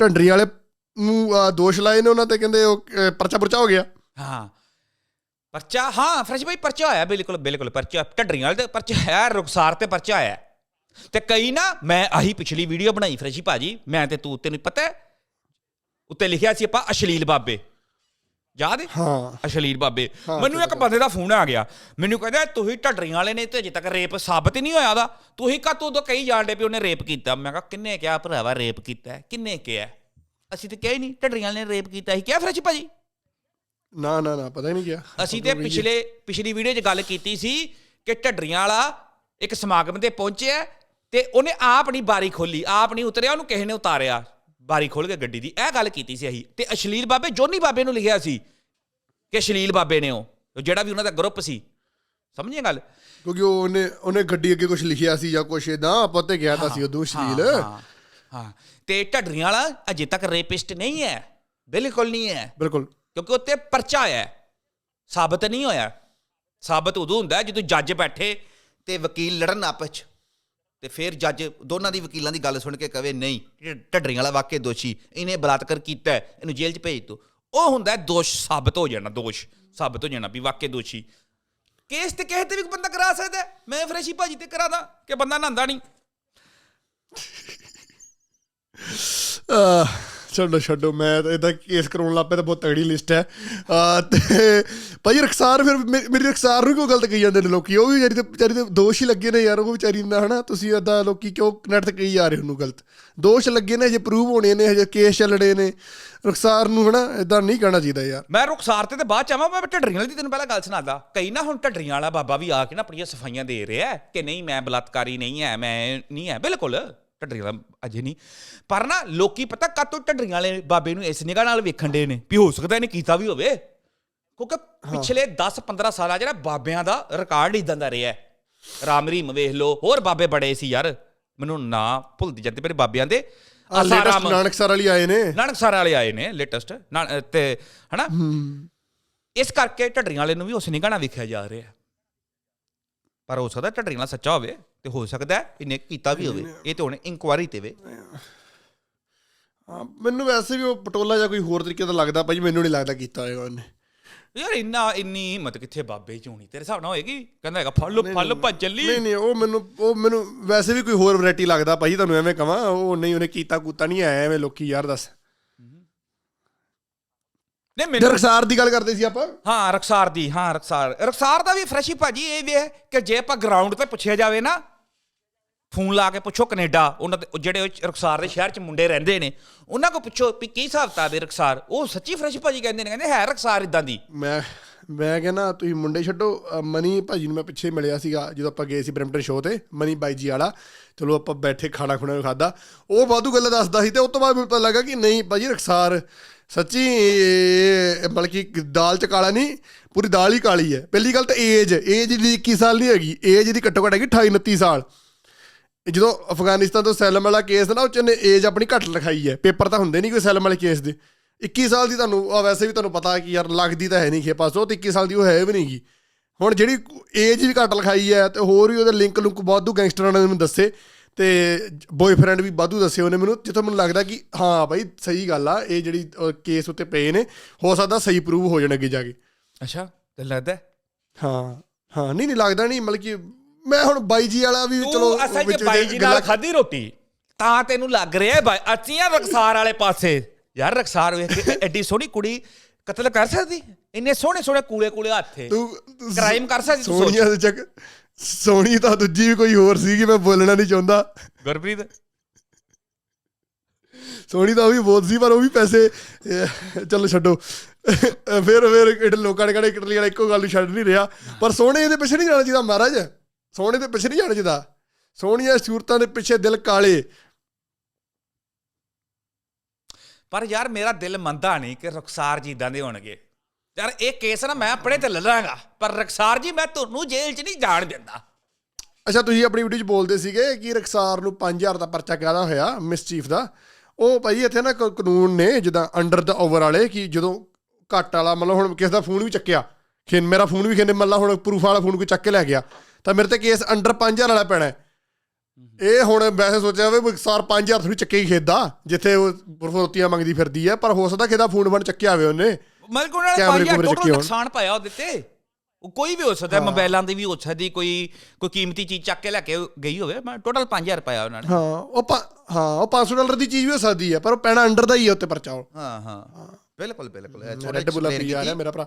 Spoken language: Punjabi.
ਢੰਡਰੀ ਵਾਲੇ ਨੂੰ ਦੋਸ਼ ਲਾਏ ਨੇ ਉਹਨਾਂ ਤੇ ਕਹਿੰਦੇ ਉਹ ਅਹ, ਪਰਚਾ ਹੋ ਗਿਆ। ਹਾਂ। ਪਰਚਾ ਹਾਂ ਫਰੈਸ਼ ਭਾਈ ਪਰਚਾ ਹੋਇਆ ਬਿਲਕੁਲ ਬਿਲਕੁਲ ਪਰਚਾ ਢੱਡਰੀਆਂ ਵਾਲੇ ਤੇ ਪਰਚਾ ਹੈ ਰੁਖਸਾਰ ਤੇ ਪਰਚਾ ਆਇਆ ਤੇ ਕਈ ਨਾ ਮੈਂ ਆਹੀ ਪਿਛਲੀ ਵੀਡੀਓ ਬਣਾਈ ਫਰੈਸ਼ੀ ਭਾਜੀ ਮੈਂ ਤੇ ਤੂੰ ਤੈਨੂੰ ਪਤਾ ਹੈ? ਉੱਤੇ ਲਿਖਿਆ ਸੀ ਆਪਾਂ ਅਸ਼ਲੀਲ ਬਾਬੇ। ਯਾਦ ਹੈ। ਹਾਂ ਅਸ਼ਲੀਲ ਬਾਬੇ। ਮੈਨੂੰ ਇੱਕ ਬੰਦੇ ਦਾ ਫੋਨ ਆ ਗਿਆ। ਮੈਨੂੰ ਕਹਿੰਦਾ ਤੁਸੀਂ ਢੱਡਰੀਆਂ ਵਾਲੇ ਨੇ ਤੇ ਅਜੇ ਤੱਕ ਰੇਪ ਸਾਬਤ ਹੀ ਨਹੀਂ ਹੋਇਆ ਉਹਦਾ ਤੁਸੀਂ ਕਾ ਤੂੰ ਤਾਂ ਕਈ ਜਾਣਦੇ ਵੀ ਉਹਨੇ ਰੇਪ ਕੀਤਾ? ਮੈਂ ਕਿਹਾ ਕਿੰਨੇ ਕਿਹਾ ਭਰਾਵਾ ਰੇਪ ਕੀਤਾ ਹੈ? ਕਿੰਨੇ ਕਿਹਾ ਅਸੀਂ ਤੇ ਕਿਹਾ ਹੀ ਨਹੀਂ ਢੱਡਰੀਆਂ ਵਾਲੇ ਨੇ ਰੇਪ ਕੀਤਾ। ਸੀ ਕਿਹਾ ਫਰੈਸ਼ ਭਾਜੀ? ਨਾ ਨਾ ਨਾ ਪਤਾ ਹੀ ਨਹੀਂ ਗਿਆ ਅਸੀਂ ਤੇ ਪਿਛਲੇ ਪਿਛਲੀ ਵੀਡੀਓ 'ਚ ਗੱਲ ਕੀਤੀ ਸੀ ਕਿ ਢੱਡਰੀਆਂ ਵਾਲਾ ਇੱਕ ਸਮਾਗਮ ਤੇ ਪਹੁੰਚਿਆ ਤੇ ਉਹਨੇ ਆਪ ਨਹੀਂ ਬਾਰੀ ਖੋਲੀ ਆਪ ਨਹੀਂ ਉਤਰਿਆ ਉਹਨੂੰ ਕਿਸੇ ਨੇ ਉਤਾਰਿਆ। ਬਾਰੀ ਖੋਲ ਕੇ ਗੱਡੀ ਦੀ। ਇਹ ਗੱਲ ਕੀਤੀ ਸੀ ਅਸੀਂ। ਤੇ ਅਸ਼ਲੀਲ ਬਾਬੇ ਜੋਨੀ ਬਾਬੇ ਨੂੰ ਲਿਖਿਆ ਸੀ ਕਿ ਅਸ਼ਲੀਲ ਬਾਬੇ ਨੇ ਉਹ। ਜਿਹੜਾ ਵੀ ਉਹਨਾਂ ਦਾ ਗਰੁੱਪ ਸੀ। ਸਮਝੇ ਗੱਲ? ਕਿਉਂਕਿ ਉਹ ਉਹਨੇ ਉਹਨੇ ਗੱਡੀ ਅੱਗੇ ਕੁਝ ਲਿਖਿਆ ਸੀ ਜਾਂ ਕੁਝ ਇਦਾਂ ਆਪਾਂ ਤੇ ਗਿਆ ਤਾਂ ਸੀ ਉਦੋਂ ਸ਼ਲੀਲ ਹਾਂ, ਹਾਂ ਹਾਂ। ਤੇ ਢੱਡਰੀਆਂ ਵਾਲਾ ਅਜੇ ਤੱਕ ਰੇਪਿਸਟ ਨਹੀਂ ਹੈ। ਬਿਲਕੁਲ ਨਹੀਂ ਹੈ। ਬਿਲਕੁਲ। ਕਿਉਂਕਿ ਉੱਤੇ ਪਰਚਾ ਆਇਆ ਹੈ। ਸਾਬਤ ਨਹੀਂ ਹੋਇਆ। ਸਾਬਤ ਉਦੋਂ ਹੁੰਦਾ ਹੈ ਜਦੋਂ ਜੱਜ ਬੈਠੇ ਤੇ ਵਕੀਲ ਲੜਨ ਆਪਸ ਚ। ਤੇ ਫਿਰ ਜੱਜ ਦੋਨਾਂ ਦੀ ਵਕੀਲਾਂ ਦੀ ਗੱਲ ਸੁਣ ਕੇ ਕਵੇ, ਨਹੀਂ ਢੱਡਰੀਆਂ ਵਾਲਾ ਵਾਕਿਆ ਦੋਸ਼ੀ, ਇਹਨੇ ਬਲਾਤਕਾਰ ਕੀਤਾ ਇਹਨੂੰ ਜੇਲ੍ਹ 'ਚ ਭੇਜ ਦੋ। ਉਹ ਹੁੰਦਾ ਦੋਸ਼ ਸਾਬਤ ਹੋ ਜਾਣਾ, ਦੋਸ਼ ਸਾਬਤ ਹੋ ਜਾਣਾ ਵੀ ਵਾਕਿਆ ਦੋਸ਼ੀ। ਕੇਸ ਤੇ ਕਿਸੇ ਤੇ ਵੀ ਬੰਦਾ ਕਰਾ ਸਕਦਾ ਮੈਂ ਫਰੈਸ਼ੀ ਭਾਜੀ ਤੇ ਕਰਾਦਾ ਕਿ ਬੰਦਾ ਨਹਾਉਂਦਾ ਨਹੀਂ। ਛੱਡੋ ਛੱਡੋ, ਮੈਂ ਤਾਂ ਇਹਦਾ ਕੇਸ ਕਰਾਉਣ ਲੱਗ ਪਿਆ ਤਾਂ ਬਹੁਤ ਤਗੜੀ ਲਿਸਟ ਹੈ। ਤੇ ਭਾਈ ਰਖਸਾਰ ਫਿਰ ਮੇਰੀ ਰਖਸਾਰ ਨੂੰ ਕਿਉਂ ਗਲਤ ਕਹੀ ਜਾਂਦੇ ਨੇ ਲੋਕੀ? ਉਹ ਵੀ ਵਿਚਾਰੀ ਤੇ ਵਿਚਾਰੀ ਤੇ ਦੋਸ਼ ਹੀ ਲੱਗੇ ਨੇ ਯਾਰ, ਉਹ ਵਿਚਾਰੀ ਦਾ, ਹਨਾ? ਤੁਸੀਂ ਏਦਾਂ ਲੋਕੀ ਕਿਉਂ ਨੈਟ ਤੇ ਕਹੀ ਜਾ ਰਹੇ ਉਹਨੂੰ ਗਲਤ? ਦੋਸ਼ ਲੱਗੇ ਨੇ, ਹਜੇ ਪ੍ਰੂਵ ਹੋਣੇ ਨੇ, ਹਜੇ ਕੇਸ ਚੱਲਣੇ ਨੇ। ਰਖਸਾਰ ਨੂੰ, ਹਨਾ? ਇਦਾਂ ਨਹੀਂ ਕਹਿਣਾ ਚਾਹੀਦਾ ਯਾਰ। ਮੈਂ ਰੁਖਸਾਰ ਤੇ ਤੇ ਬਾਅਦ ਚ ਆਵਾਂ, ਮੈਂ ਢੱਡਰੀਆਂ ਵਾਲੀ ਦੀ ਤੈਨੂੰ ਪਹਿਲਾਂ ਗੱਲ ਸੁਣਾਦਾ। ਕਈ ਨਾ ਹੁਣ ਢੱਡਰੀਆਂ ਵਾਲਾ ਬਾਬਾ ਵੀ ਆ ਕੇ ਨਾ ਆਪਣੀਆਂ ਸਫਾਈਆਂ ਦੇ ਰਿਹਾ ਕਿ ਨਹੀਂ, ਮੈਂ ਬਲਾਤਕਾਰੀ ਨਹੀਂ ਹੈ, ਮੈਂ ਨਹੀਂ ਹੈ, ਬਿਲਕੁਲ। ਢੱਡਰੀਆਂ ਵਾਲਾ ਅਜੇ ਨਹੀਂ। ਪਰ ਨਾ ਲੋਕੀ ਪਤਾ ਕਾਤੋਂ ਢੱਡਰੀਆਂ ਵਾਲੇ ਬਾਬੇ ਨੂੰ ਇਸ ਨਿਗਾਹ ਨਾਲ ਵੇਖਣ ਦੇ ਨੇ ਵੀ ਹੋ ਸਕਦਾ ਇਹਨੇ ਕੀਤਾ ਵੀ ਹੋਵੇ। ਕਿਉਂਕਿ ਪਿਛਲੇ 10-15 ਸਾਲਾਂ ਜਿਹੜਾ ਬਾਬਿਆਂ ਦਾ ਰਿਕਾਰਡ ਇਦਾਂ ਦਾ ਰਿਹਾ ਹੈ। ਰਾਮ ਰੀਮ ਵੇਖ ਲਓ ਹੋਰ ਬਾਬੇ ਬੜੇ ਸੀ ਯਾਰ। ਮੈਨੂੰ ਨਾ ਭੁੱਲਦੀ ਜਾਂਦੇ ਮੇਰੇ ਬਾਬਿਆਂ ਦੇ। ਆਸਾਰਾਮ- ਨਾਨਕਸਰ ਵਾਲੀ ਆਏ ਨੇ। ਨਾਨਕਸਰ ਵਾਲੇ ਆਏ ਨੇ ਲੇਟੈਸਟ ਤੇ ਹਨਾ? ਇਸ ਕਰਕੇ ਢੱਡਰੀਆਂ ਵਾਲੇ ਨੂੰ ਵੀ ਉਸ ਨਿਗਾਹ ਨਾਲ ਵੇਖਿਆ ਜਾ ਰਿਹਾ। ਹੈ। ਪਰ ਹੋ ਸਕਦਾ ਢੱਡਰੀਆਂ ਵਾਲਾ ਸੱਚਾ ਹੋਵੇ ਤੇ ਹੋ ਸਕਦਾ ਇਹਨੇ ਕੀਤਾ ਵੀ ਹੋਵੇ। ਇਹ ਤੇ ਹੁਣ ਇਨਕੁਆਰੀ ਤੇ ਵੇ। ਮੈਨੂੰ ਵੈਸੇ ਵੀ ਉਹ ਪਟੋਲਾ ਜਾਂ ਕੋਈ ਹੋਰ ਤਰੀਕੇ ਦਾ ਲੱਗਦਾ ਭਾਈ ਮੈਨੂੰ ਨਹੀਂ ਲੱਗਦਾ ਕੀਤਾ ਹੋਏਗਾ ਉਹਨੇ। ਯਾਰ ਇੰਨਾ ਇੰਨੀ ਹਿੰਮਤ ਕਿੱਥੇ ਬਾਬੇ ਚ ਹੋਣੀ? ਤੇਰੇ ਹਿਸਾਬ ਨਾਲ ਹੋਏਗੀ? ਕਹਿੰਦਾ ਹੈਗਾ ਫੜ ਲੋ ਫੜ ਲੋ ਭੱਜ ਚੱਲੀ ਨਹੀਂ ਨਹੀਂ ਉਹ ਮੈਨੂੰ ਉਹ ਮੈਨੂੰ ਵੈਸੇ ਵੀ ਕੋਈ ਹੋਰ ਵੈਰਾਈਟੀ ਲੱਗਦਾ ਭਾਈ ਤੁਹਾਨੂੰ ਐਵੇਂ ਕਵਾਂ ਉਹ ਨਹੀਂ ਉਹਨੇ ਕੀਤਾ ਕੂਤਾ ਨਹੀਂ ਆਇਆ ਐਵੇਂ ਲੋਕੀ ਯਾਰ ਦੱਸ। ਨਹੀਂ ਮੈਨੂੰ ਰਖਸਾਰ ਦੀ ਗੱਲ ਕਰਦੇ ਸੀ ਆਪਾਂ। ਹਾਂ ਰਕਸਾਰ ਦੀ ਹਾਂ ਰਕਸਾਰ। ਰਕਸਾਰ ਦਾ ਵੀ ਫਰੈਸ਼ੀ ਭਾਜੀ ਇਹ ਵੀ ਹੈ ਕਿ ਜੇ ਆਪਾਂ ਗਰਾਊਂਡ ਤੇ ਪੁੱਛਿਆ ਜਾਵੇ ਨਾ ਫੋਨ ਲਾ ਕੇ ਪੁੱਛੋ ਕੈਨੇਡਾ ਉਹਨਾਂ ਦੇ ਜਿਹੜੇ ਰਕਸਾਰ ਦੇ ਸ਼ਹਿਰ ਚ ਮੁੰਡੇ ਰਹਿੰਦੇ ਨੇ ਉਹਨਾਂ ਕੋ ਪੁੱਛੋ ਵੀ ਕੀ ਹਿਸਾਬ ਕਿਤਾਬ ਹੈ ਰਕਸਾਰ? ਉਹ ਸੱਚੀ ਫਰੈਸ਼ੀ ਭਾਜੀ ਕਹਿੰਦੇ ਨੇ ਕਹਿੰਦੇ ਹੈ ਰਕਸਾਰ ਇਦਾਂ ਦੀ। ਮੈਂ ਮੈਂ ਕਹਿੰਦਾ ਤੁਸੀਂ ਮੁੰਡੇ ਛੱਡੋ। ਮਨੀ ਭਾਜੀ ਨੂੰ ਮੈਂ ਪਿੱਛੇ ਮਿਲਿਆ ਸੀਗਾ ਜਦੋਂ ਆਪਾਂ ਗਏ ਸੀ ਬ੍ਰੈਂਪਟਨ ਸ਼ੋਅ ਤੇ ਮਨੀ ਬਾਈ ਜੀ ਵਾਲਾ। ਚਲੋ ਆਪਾਂ ਬੈਠੇ ਖਾਣਾ ਖੁਣਾ ਖਾਦਾ ਉਹ ਵਾਧੂ ਗੱਲਾਂ ਦੱਸਦਾ ਸੀ ਤੇ ਉਸ ਤੋਂ ਬਾਅਦ ਮੈਨੂੰ ਪਤਾ ਲੱਗਾ ਕਿ ਨਹੀਂ ਭਾਜੀ ਰਖਸਾਰ ਸੱਚੀ ਇਹ ਬਲਕਿ ਦਾਲ ਚ ਕਾਲਾ ਨਹੀਂ, ਪੂਰੀ ਦਾਲ ਹੀ ਕਾਲੀ ਹੈ। ਪਹਿਲੀ ਗੱਲ ਤਾਂ ਏਜ ਏਜ ਦੀ 21 ਸਾਲ ਨਹੀਂ ਹੈਗੀ ਏਜ ਦੀ ਘੱਟੋ ਘੱਟ ਹੈਗੀ 28 29 ਸਾਲ। ਜਦੋਂ ਅਫਗਾਨਿਸਤਾਨ ਤੋਂ ਸੈਲਮ ਵਾਲਾ ਕੇਸ ਨਾ, ਉਹ ਚ ਨੇ ਏਜ ਆਪਣੀ ਘੱਟ ਲਿਖਾਈ ਹੈ। ਪੇਪਰ ਤਾਂ ਹੁੰਦੇ ਨਹੀਂ ਕੋਈ ਸੈਲਮ ਵਾਲੇ ਕੇਸ ਦੇ। 21 ਸਾਲ ਦੀ ਤੁਹਾਨੂੰ ਆ ਵੈਸੇ ਵੀ ਤੁਹਾਨੂੰ ਪਤਾ ਕਿ ਯਾਰ ਲੱਗਦੀ ਤਾਂ ਹੈ ਨਹੀਂ ਖੇ ਪਾਸੋਂ, ਤੇ 21 ਸਾਲ ਦੀ ਉਹ ਹੈ ਵੀ ਨਹੀਂਗੀ। ਹੁਣ ਜਿਹੜੀ ਏਜ ਵੀ ਘੱਟ ਲਿਖਾਈ ਹੈ, ਤੇ ਹੋਰ ਵੀ ਉਹਦੇ ਲਿੰਕ ਲੁੰਕ ਵਾਧੂ ਗੈਂਗਸਟਰਾਂ ਨੇ ਮੈਨੂੰ ਦੱਸੇ। ਤੇ ਬॉयਫ੍ਰੈਂਡ ਵੀ ਵਾਧੂ ਦੱਸੇ ਉਹਨੇ ਮੈਨੂੰ ਜਿੱਥੋਂ ਮੈਨੂੰ ਲੱਗਦਾ ਕਿ ਹਾਂ ਭਾਈ ਸਹੀ ਗੱਲ ਆ ਇਹ ਜਿਹੜੀ ਕੇਸ ਉੱਤੇ ਪਏ ਨੇ ਹੋ ਸਕਦਾ ਸਹੀ ਪ੍ਰੂਵ ਹੋ ਜਾਣ ਅੱਗੇ ਜਾ ਕੇ। ਅੱਛਾ ਤੇ ਲੱਗਦਾ? ਹੈ? ਹਾਂ ਨਹੀਂ ਨਹੀਂ ਲੱਗਦਾ ਨਹੀਂ ਮਤਲਬ ਕਿ ਮੈਂ ਹੁਣ ਬਾਈ ਜੀ ਵਾਲਾ ਵੀ ਚਲੋ ਅਸਲ ਵਿੱਚ ਬਾਈ ਜੀ ਨਾਲ ਖਾਧੀ ਰੋਟੀ ਤਾਂ ਤੈਨੂੰ ਲੱਗ ਰਿਹਾ ਹੈ ਬਾਈ ਅਸੀਂ ਆ ਰਕਸਾਰ ਵਾਲੇ ਪਾਸੇ। ਯਾਰ ਰਕਸਾਰ ਵੇਖ ਕੇ ਐਡੀ ਸੋਹਣੀ ਕੁੜੀ ਕਤਲ ਕਰ ਸਕਦੀ? ਇੰਨੇ ਸੋਹਣੇ ਸੋਹਣੇ ਕੂਲੇ ਕੂਲੇ ਹੱਥੇ ਤੂੰ ਕ੍ਰਾਈਮ ਕਰ ਸਕਦੀ ਸੋਨੀਆ ਦੇ ਚੱਕ ਸੋਹਣੀ ਤਾਂ ਦੂਜੀ ਵੀ ਕੋਈ ਹੋਰ ਸੀਗੀ ਮੈਂ ਬੋਲਣਾ ਨਹੀਂ ਚਾਹੁੰਦਾ। ਗੁਰਪ੍ਰੀਤ? ਸੋਹਣੀ ਤਾਂ ਉਹ ਵੀ ਬਹੁਤ ਸੀ ਪਰ ਉਹ ਵੀ ਪੈਸੇ ਚਲੋ ਛੱਡੋ। ਫਿਰ ਫਿਰ ਇਹ ਲੋਕਾਂ ਨੇ ਕਹਿੰਦੇ ਇਟਲੀ ਵਾਲਾ ਇੱਕੋ ਗੱਲ ਨੂੰ ਛੱਡ ਨਹੀਂ ਰਿਹਾ। ਪਰ ਸੋਹਣੇ ਇਹਦੇ ਪਿੱਛੇ ਨਹੀਂ ਜਾਣਾ ਚਾਹੀਦਾ ਮਹਾਰਾਜ। ਸੋਹਣੇ ਦੇ ਪਿੱਛੇ ਨਹੀਂ ਜਾਣਾ ਚਾਹੀਦਾ। ਸੋਹਣੀਆਂ ਸੂਰਤਾਂ ਦੇ ਪਿੱਛੇ ਦਿਲ ਕਾਲੇ। ਪਰ ਯਾਰ ਮੇਰਾ ਦਿਲ ਮੰਨਦਾ ਨਹੀਂ ਕਿ ਰਕਸਾਰ ਜੀ ਇਦਾਂ ਦੇ ਹੋਣਗੇ। ਯਾਰ ਇਹ ਕੇਸ ਨਾ ਮੈਂ ਆਪਣੇ ਤੇ ਲੈ ਲਾਂਗਾ ਪਰ ਰਕਸਾਰ ਜੀ ਮੈਂ ਤੁਹਾਨੂੰ ਜੇਲ੍ਹ 'ਚ ਨਹੀਂ ਜਾਣ ਦਿੰਦਾ। ਅੱਛਾ ਤੁਸੀਂ ਆਪਣੀ ਵੀਡੀਓ 'ਚ ਬੋਲਦੇ ਸੀਗੇ ਕਿ ਰਕਸਾਰ ਨੂੰ 5000 ਦਾ ਪਰਚਾ ਕਾਹਦਾ ਹੋਇਆ ਮਿਸਚੀਫ ਦਾ? ਉਹ ਭਾਈ ਇੱਥੇ ਨਾ ਕ- ਕਾਨੂੰਨ ਨੇ ਜਿੱਦਾਂ ਅੰਡਰ ਦਾ ਓਵਰ ਵਾਲੇ ਕਿ ਜਦੋਂ ਘੱਟ ਵਾਲਾ ਮਤਲਬ ਹੁਣ ਕਿਸੇ ਦਾ ਫੋਨ ਵੀ ਚੱਕਿਆ ਖਿੰ ਮੇਰਾ ਫੋਨ ਵੀ ਖਿੰਨੇ ਮੱਲਾ ਹੁਣ ਪ੍ਰੂਫ ਵਾਲਾ ਫੋਨ ਕੋਈ ਚੱਕ ਕੇ ਲੈ ਗਿਆ ਤਾਂ ਮੇਰੇ ਤੇ ਕੇਸ ਅੰਡਰ 5000 ਵਾਲਾ ਪੈਣਾ ਹੈ। ਇਹ ਹੁਣ ਵੈਸੇ ਸੋਚਿਆ ਵੀ ਸਾਰ 5000 ਥੋੜੀ ਚੱਕੇ ਹੀ ਖੇਦਾ ਜਿੱਥੇ ਉਹ ਫਰੋਤੀਆਂ ਮੰਗਦੀ ਫਿਰਦੀ ਹੈ ਪਰ ਹੋ ਸਕਦਾ ਖੇਦਾ ਫੋਨ ਬਣ ਚੱਕਿਆ ਹੋਵੇ ਉਹਨੇ। ਮਤਲਬ ਉਹਨਾਂ ਨੇ ਕੈਮਰੇ 5000 ਕੂਮਰੇ ਚੱਕੇ ਟੋਟਲ। ਨੁਕਸਾਨ ਪਾਇਆ ਉਹਦੇ ਤੇ। ਉਹ ਕੋਈ ਵੀ ਹੋ ਸਕਦਾ ਮੋਬਾਈਲਾਂ ਦੀ ਵੀ ਹੋ ਸਕਦੀ ਕੋਈ ਕੋਈ ਕੀਮਤੀ ਚੀਜ਼ ਚੱਕ ਕੇ ਲੈ ਕੇ ਗਈ ਹੋਵੇ ਮੈਂ ਟੋਟਲ 5000 ਪਾਇਆ ਉਹਨਾਂ ਨੇ। ਹਾਂ ਉਹ ਹਾਂ ਉਹ 500 ਡਾਲਰ ਦੀ ਚੀਜ਼ ਵੀ ਹੋ ਸਕਦੀ ਹੈ ਪਰ ਉਹ ਪੈਣਾ ਅੰਡਰ ਦਾ ਹੀ ਹੈ ਉੱਤੇ ਪਰਚਾ ਹਾਂ ਹਾਂ। ਬਿਲਕੁਲ ਬਿਲਕੁਲ। ਰੈੱਡ ਬੁੱਲਾ ਪੀ ਆ ਰਿਹਾ। ਮੇਰਾ ਭਰਾ।